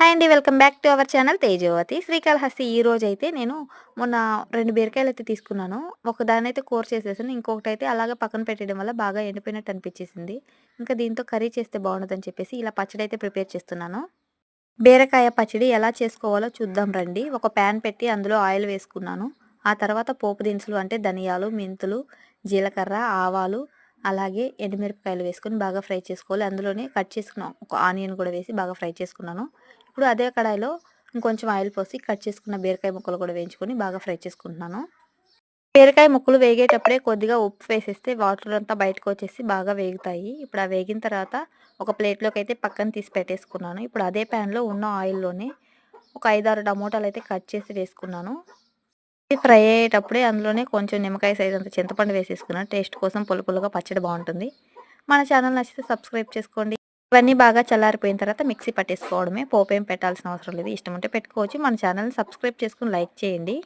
Hi అండి. Welcome back to our channel Tejavathi. Srikalahasti ఈ రోజు అయితే నేను మొన్న రెండు బీరకాయలు అయితే తీసుకున్నాను. ఒకదాని అయితే కూర చేసేసాను. ఇంకొకటి అయితే అలాగే పక్కన పెట్టడం వల్ల బాగా ఎండిపోయినట్టు అనిపించేసింది. ఇంకా దీంతో కర్రీ చేస్తే బాగుండదని చెప్పేసి ఇలా పచ్చడి అయితే ప్రిపేర్ చేస్తున్నాను. బీరకాయ పచ్చడి ఎలా చేసుకోవాలో చూద్దాం రండి. ఒక ప్యాన్ పెట్టి అందులో ఆయిల్ వేసుకున్నాను. ఆ తర్వాత పోపు దినుసులు అంటే ధనియాలు మెంతులు జీలకర్ర ఆవాలు అలాగే ఎండుమిరపకాయలు వేసుకొని బాగా ఫ్రై చేసుకోవాలి. అందులోనే కట్ చేసుకున్న ఒక ఆనియన్ కూడా వేసి బాగా ఫ్రై చేసుకున్నాను. ఇప్పుడు అదే కడాయిలో ఇంకొంచెం ఆయిల్ పోసి కట్ చేసుకున్న బీరకాయ ముక్కలు కూడా వేయించుకొని బాగా ఫ్రై చేసుకుంటున్నాను. బీరకాయ ముక్కలు వేగేటప్పుడే కొద్దిగా ఉప్పు వేసేస్తే వాటర్ అంతా బయటకు వచ్చేసి బాగా వేగుతాయి. ఇప్పుడు ఆ వేగిన తర్వాత ఒక ప్లేట్లోకి అయితే పక్కన తీసి పెట్టేసుకున్నాను. ఇప్పుడు అదే ప్యాన్లో ఉన్న ఆయిల్లోనే ఒక ఐదారు టమోటాలు అయితే కట్ చేసి వేసుకున్నాను. ఫ్రై అయ్యేటప్పుడే అందులోనే కొంచెం నిమ్మకాయ సైజ్ అంత చింతపండు వేసేసుకున్నాను టేస్ట్ కోసం పుల్ల పుల్లగా పచ్చడి బాగుంటుంది. మన ఛానల్ నచ్చితే సబ్స్క్రైబ్ చేసుకోండి. ఇవన్నీ బాగా చల్లారిపోయిన తర్వాత మిక్సీ పట్టేసుకోవడమే. పోపేం పెట్టాల్సిన అవసరం లేదు. ఇష్టం ఉంటే పెట్టుకోవచ్చు. మన ఛానల్ని సబ్స్క్రైబ్ చేసుకుని లైక్ చేయండి.